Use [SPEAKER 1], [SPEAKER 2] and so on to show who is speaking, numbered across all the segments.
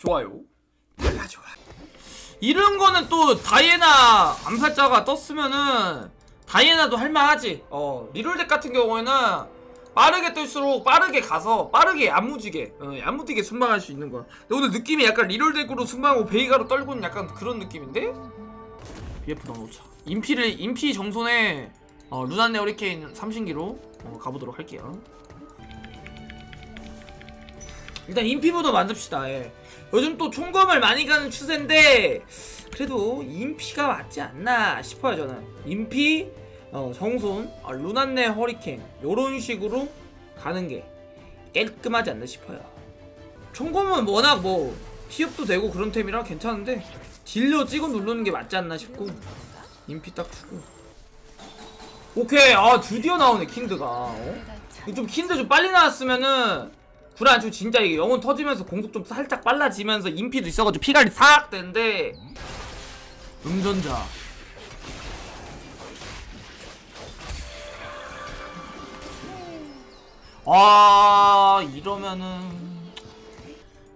[SPEAKER 1] 좋아요. 달라 좋아. 이런 거는 또 다이애나 암살자가 떴으면은 다이애나도 할만하지. 어 리롤덱 같은 경우에는 빠르게 뜰수록 빠르게 가서 빠르게 야무지게 어, 야무지게 순방할 수 있는 거야. 근데 오늘 느낌이 약간 리롤덱으로 순방하고 베이가로 떨고는 약간 그런 느낌인데? BF 넣어놓자. 인피를 인피 정손에 어, 루난네 어리케인 삼신기로 어, 가보도록 할게요. 일단 인피부터 만듭시다. 예. 요즘 또 총검을 많이 가는 추세인데 그래도 인피가 맞지 않나 싶어요 저는. 인피, 어, 정손, 어, 루난네 허리케인 요런 식으로 가는 게 깔끔하지 않나 싶어요. 총검은 워낙 뭐 피업도 되고 그런 템이라 괜찮은데 딜러 찍어 누르는 게 맞지 않나 싶고 인피 딱 주고 오케이 아 드디어 나오네 킨드가 어? 좀 킨드 좀 빨리 나왔으면은 구란 좀 진짜 이게 영혼 터지면서 공속 좀 살짝 빨라지면서 인피도 있어가지고 피갈이 싹 되는데 음전자 아 이러면은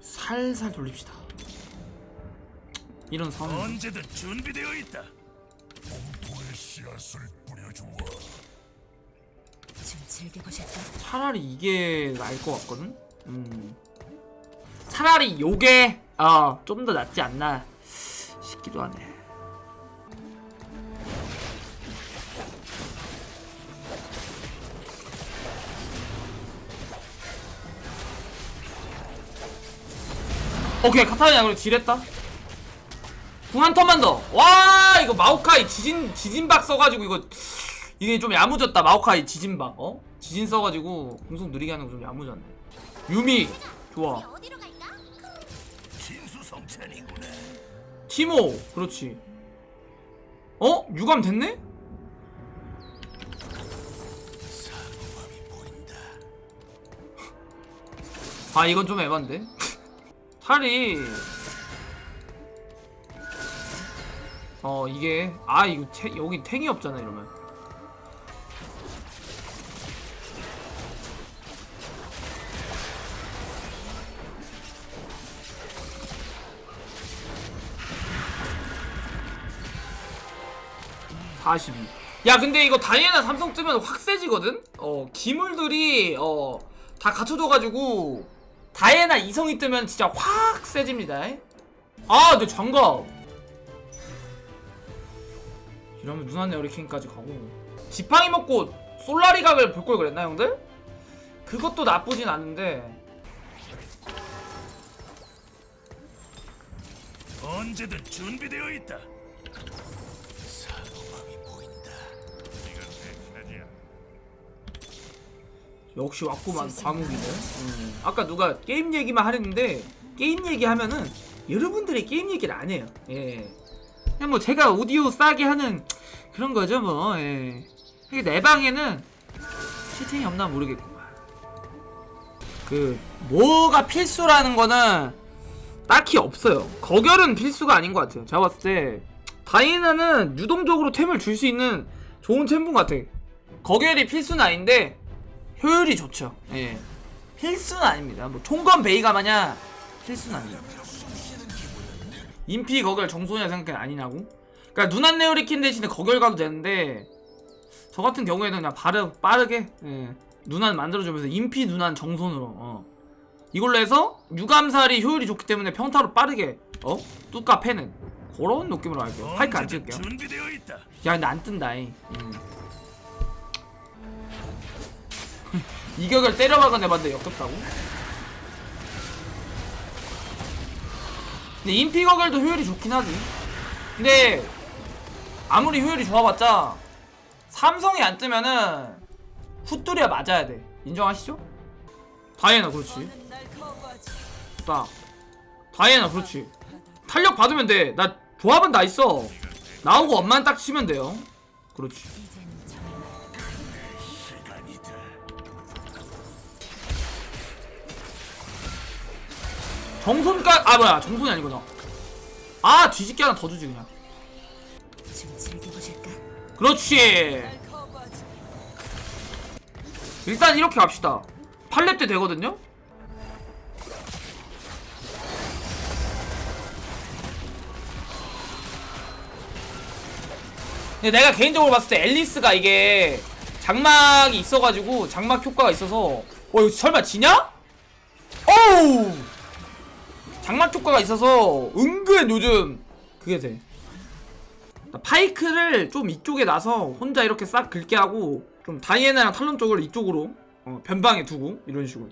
[SPEAKER 1] 살살 돌립시다 이런 상황
[SPEAKER 2] 언제든 준비되어 있다.
[SPEAKER 3] 공포의 씨앗을 뿌려주어
[SPEAKER 4] 좀 즐겨보실까?
[SPEAKER 1] 차라리 이게 나을 것 같거든? 음. 차라리 요게, 어, 좀 더 낫지 않나 싶기도 하네. 오케이, 카타리나 그래 딜했다. 궁한 턴만 더. 와, 이거 마오카이 지진, 지진박 써가지고 이거 이게 좀 야무졌다 마오카이 지진박 어? 지진 써가지고 공속 느리게 하는 거 좀 야무졌네 유미. 좋아. 티모. 그렇지. 어? 유감 됐네? 아 이건 좀 에반데. 차라리 어 이게 아 이거 태, 여기 탱이 없잖아 이러면 (42) 야 근데 이거 다이애나 삼성 뜨면 확 세지거든? 어 기물들이 어 다 갖춰져가지고 다이애나 이성이 뜨면 진짜 확 세집니다 아 근데 장갑 이러면 누나네 어리킹까지 가고 지팡이 먹고 솔라리 각을 볼 걸 그랬나 형들? 그것도 나쁘진 않은데
[SPEAKER 2] 언제든 준비되어 있다.
[SPEAKER 1] 역시 왔구만 과묵이네. 음. 아까 누가 게임 얘기만 하랬는데 게임 얘기하면은 여러분들이 게임 얘기를 안 해요. 예. 그냥 뭐 제가 오디오 싸게 하는 그런 거죠 뭐. 예. 이게 내 방에는 채팅이 없나 모르겠구만. 그 뭐가 필수라는 거는 딱히 없어요. 거결은 필수가 아닌 것 같아요. 제가 봤을 때 다이애나는 유동적으로 템을 줄 수 있는 좋은 챔분 같아. 거결이 필수는 아닌데 효율이 좋죠. 예. 필수는 아닙니다. 뭐 총검 베이가 마냥 필수는 아니에요. 인피 거결 정소냐 생각이 아니냐고? 그러니까 눈안 네오리킨 대신에 거결 가도 되는데 저 같은 경우에는 그냥 빠르, 빠르게 예. 눈안 만들어주면서 인피 눈안 정손으로 어. 이걸로 해서 유감살이 효율이 좋기 때문에 평타로 빠르게 어? 뚜까 패는 그런 느낌으로 할게요. 파이크 안 찍을게요. 야 근데 안 뜬다잉 음. 이격을 때려박은 애봤는데 역겹다고? 근데 인피거결도 효율이 좋긴 하지. 근데 아무리 효율이 좋아봤자 삼성이 안 뜨면은 훗뚜리야 맞아야 돼. 인정하시죠? 다이애나 그렇지. 딱 다이애나 그렇지. 탄력 받으면 돼나 조합은 다 있어. 나오고 엄만 딱 치면 돼요. 그렇지 정손까 아 뭐야. 정손이 아니구나 아 뒤집기 하나 더 주지 그냥. 그렇지. 일단 이렇게 갑시다. 8렙 때 되거든요? 근데 내가 개인적으로 봤을 때 앨리스가 이게 장막이 있어가지고 장막 효과가 있어서 어 이거 설마 지냐? 어우! 장막 효과가 있어서 은근 요즘 그게 돼. 파이크를 좀 이쪽에 놔서 혼자 이렇게 싹 긁게 하고 좀 다이애나랑 탈론 쪽을 이쪽으로 어, 변방에 두고 이런 식으로.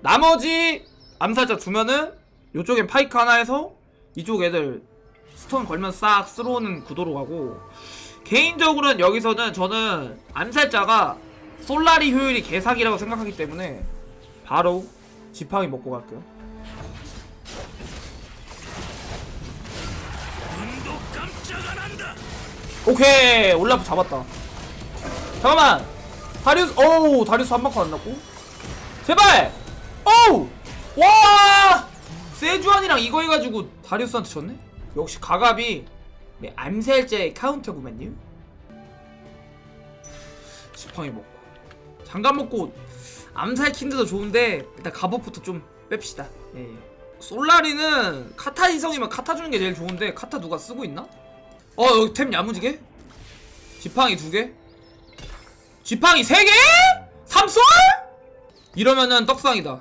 [SPEAKER 1] 나머지 암살자 두면은 요쪽엔 파이크 하나 해서 이쪽 애들 스톤 걸면서 싹 쓸어오는 구도로 가고. 개인적으로는 여기서는 저는 암살자가 솔라리 효율이 개사기라고 생각하기 때문에 바로 지팡이 먹고 갈게요 오케이 올라프 잡았다. 잠깐만. 다리우스 오우 다리우스 한 바퀴 안 났고. 제발! 오우! 와! 세주안이랑 이거 해가지고 다리우스한테 졌네? 역시 가갑이 네, 암살자의 카운터구만요. 지팡이 먹고. 장갑 먹고 암살 킨드도 좋은데 일단 갑옷부터 좀 뺍시다. 예. 솔라리는 카타 이성이면 카타 주는 게 제일 좋은데 카타 누가 쓰고 있나? 어 여기 템 야무지게? 지팡이 두 개? 지팡이 세 개? 삼솔? 이러면은 떡상이다.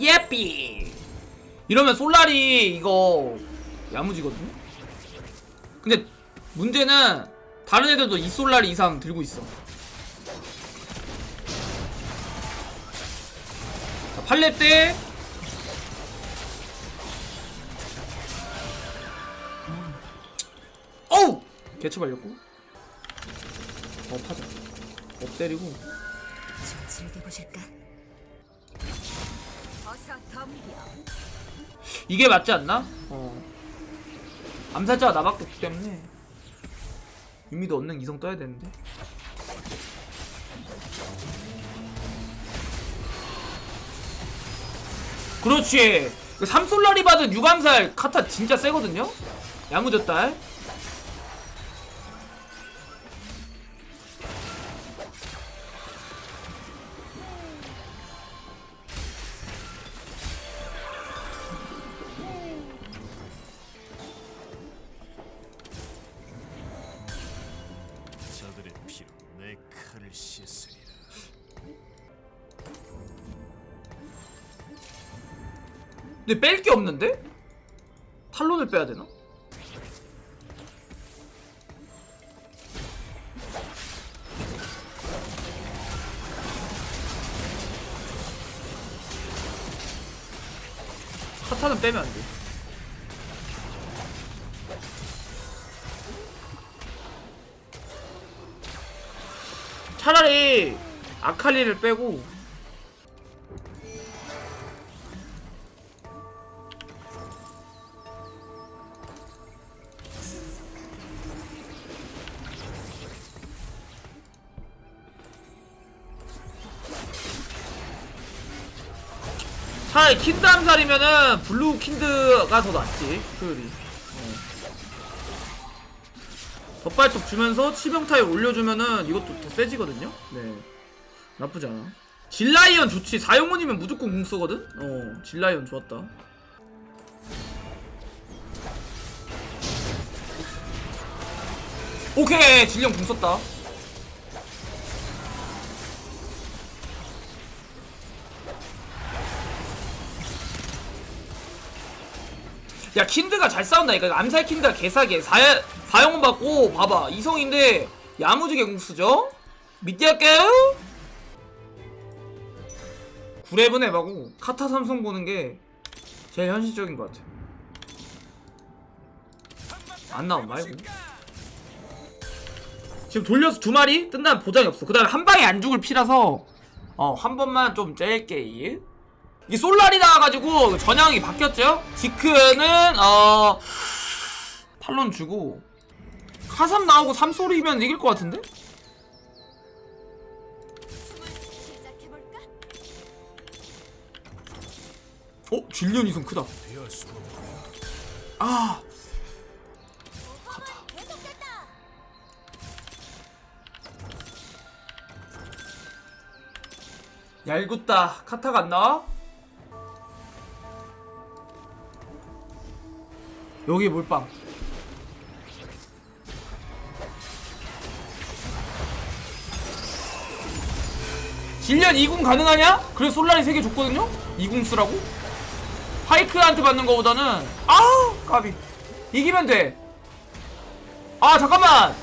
[SPEAKER 1] 예삐. 이러면 솔라리 이거 야무지거든요. 근데 문제는 다른 애들도 이 솔라리 이상 들고 있어. 자, 8렙 때 어우! 개체 발렸고 어 파자 업 때리고
[SPEAKER 4] 좀 즐겨보실까? 어서 덤벼.
[SPEAKER 1] 이게 맞지 않나? 어 암살자가 나밖에 없기 때문에 의미도 없는 이성 떠야 되는데 그렇지 그 삼솔라리 받은 유감살 카타 진짜 세거든요? 야무졌다 근데 뺄 게 없는데? 탈론을 빼야 되나? 카타는 빼면 안 돼. 차라리 아칼리를 빼고 차라리 킨드 암살이면은 블루 킨드가 더 낫지 효율이. 어. 덧발톱 주면서 치병 타입 올려주면은 이것도 더 세지거든요? 네. 나쁘지 않아. 질라이언 좋지. 사용원이면 무조건 궁 쓰거든? 어. 질라이언 좋았다. 오케이! 질령 궁 썼다 야 킨드가 잘 싸운다니까 암살 킨드가 개사기에 사, 사용은 받고 봐봐. 이성인데 야무지게 궁쓰죠? 믿게 할게요. 9렙은 해보고. 카타 삼성 보는 게 제일 현실적인 것 같아. 안 나온 말고 지금 돌려서 두 마리? 뜬 다음 보장이 없어. 그 다음에 한 방에 안 죽을 피라서 어 한 번만 좀 짤게 이게 솔라리 나와가지고 전향이 바뀌었죠? 지크는 어 탈론 주고 카삼 나오고 삼소리면 이길 것 같은데? 어? 질리언 이성 크다. 아. 얄궂다 카타가 안 나와? 여기 몰빵 질리안 2궁 가능하냐? 그래 솔라리 3개 줬거든요? 2궁 쓰라고? 파이크한테 받는 거보다는 아우 까비 이기면 돼아 잠깐만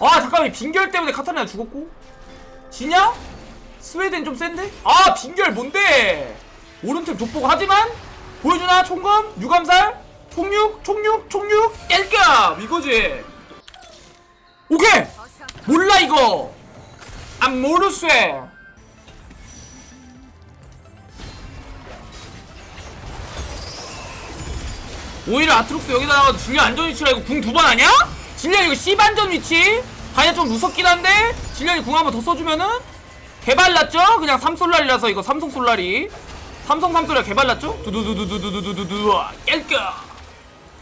[SPEAKER 1] 아 잠깐만 빈결 때문에 카타리나 죽었고 지냐? 스웨덴 좀 센데? 아 빈결 뭔데 오른템 돋보고 하지만 보여주나 총검? 유감살? 총육? 총육? 총육? 깰겸 이거지 오케이 몰라 이거 안 모르쇠 오히려 아트록스 여기다 나가도 질량 안전 위치라 이거 궁 두 번 아냐? 질량 이거 C 반전 위치 다이아 좀 무섭긴 한데 질량이 궁한 번 더 써주면은 개발랐죠? 그냥 삼솔라리라서 이거 삼성 솔라리 삼성 삼솔라 개발랐죠? 두두두두두두두두두 깰까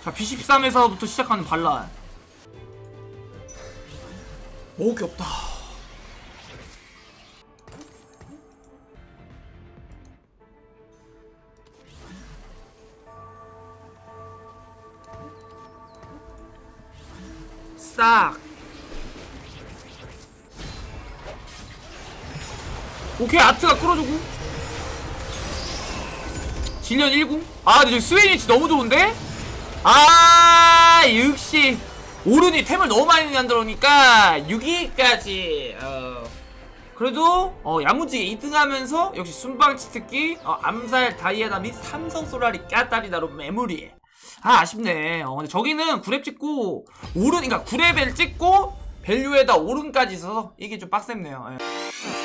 [SPEAKER 1] 자 B13에서부터 시작하는 반란. 게 없다. 싹. 오케이 아트가 끌어주고 질련 1구 아 근데 스웨인 위치 너무 좋은데? 아 역시. 오른이 템을 너무 많이 만들어오니까 6위까지 어. 그래도 어 야무지게 2등하면서 역시 순방치 특기 어, 암살 다이애나 및 삼성 소라리 까따리다로 메모리 아 아쉽네. 어 근데 저기는 9렙 찍고 오른 그러니까 9레벨 찍고 밸류에다 오른까지 있어서 이게 좀 빡셌네요. 예.